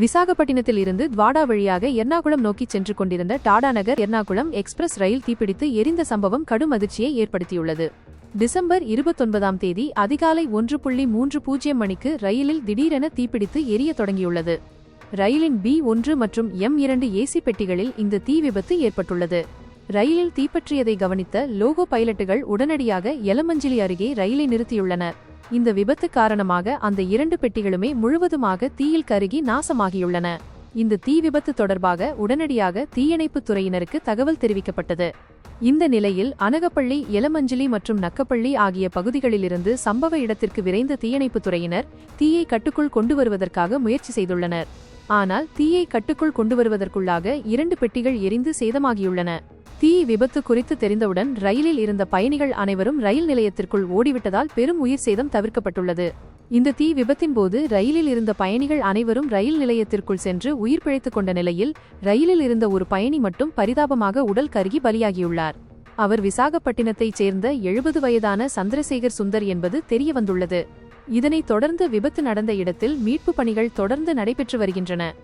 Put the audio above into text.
விசாகப்பட்டினத்தில் இருந்து துவாடா வழியாக எர்ணாகுளம் நோக்கி சென்று கொண்டிருந்த டாடா நகர் எர்ணாகுளம் எக்ஸ்பிரஸ் ரயில் தீப்பிடித்து எரிந்த சம்பவம் கடும் அதிர்ச்சியை ஏற்படுத்தியுள்ளது. டிசம்பர் இருபத்தொன்பதாம் தேதி அதிகாலை ஒன்று புள்ளி மூன்று பூஜ்ஜியம் மணிக்கு ரயிலில் திடீரென தீப்பிடித்து எரிய தொடங்கியுள்ளது. ரயிலின் பி ஒன்று மற்றும் எம் இரண்டு ஏசி பெட்டிகளில் இந்த தீ விபத்து ஏற்பட்டுள்ளது. ரயிலில் தீப்பற்றியதை கவனித்த லோகோ பைலட்டுகள் உடனடியாக எலமஞ்சிலி அருகே ரயிலை நிறுத்தியுள்ளனர். இந்த விபத்து காரணமாக அந்த இரண்டு பெட்டிகளுமே முழுவதுமாக தீயில் கருகி நாசமாகியுள்ளன. இந்த தீ விபத்து தொடர்பாக உடனடியாக தீயணைப்புத் துறையினருக்கு தகவல் தெரிவிக்கப்பட்டது. இந்த நிலையில் அனகப்பள்ளி எலமஞ்சலி மற்றும் நக்கப்பள்ளி ஆகிய பகுதிகளிலிருந்து சம்பவ இடத்திற்கு விரைந்த தீயணைப்புத் துறையினர் தீயை கட்டுக்குள் கொண்டு வருவதற்காக முயற்சி செய்துள்ளனர். ஆனால் தீயை கட்டுக்குள் கொண்டு வருவதற்குள்ளாக இரண்டு பெட்டிகள் எரிந்து சேதமாகியுள்ளன. தீ விபத்து குறித்து தெரிந்தவுடன் ரயிலில் இருந்த பயணிகள் அனைவரும் ரயில் நிலையத்திற்குள் ஓடிவிட்டதால் பெரும் உயிர் சேதம் தவிர்க்கப்பட்டுள்ளது. இந்த தீ விபத்தின் போது ரயிலில் இருந்த பயணிகள் அனைவரும் ரயில் நிலையத்திற்குள் சென்று உயிர் பிழைத்துக் கொண்ட நிலையில் ரயிலில் இருந்த ஒரு பயணி மட்டும் பரிதாபமாக உடல் கருகி பலியாகியுள்ளார். அவர் விசாகப்பட்டினத்தைச் சேர்ந்த எழுபது வயதான சந்திரசேகர் சுந்தர் என்பது தெரியவந்துள்ளது. இதனைத் தொடர்ந்து விபத்து நடந்த இடத்தில் மீட்பு பணிகள் தொடர்ந்து நடைபெற்று வருகின்றன.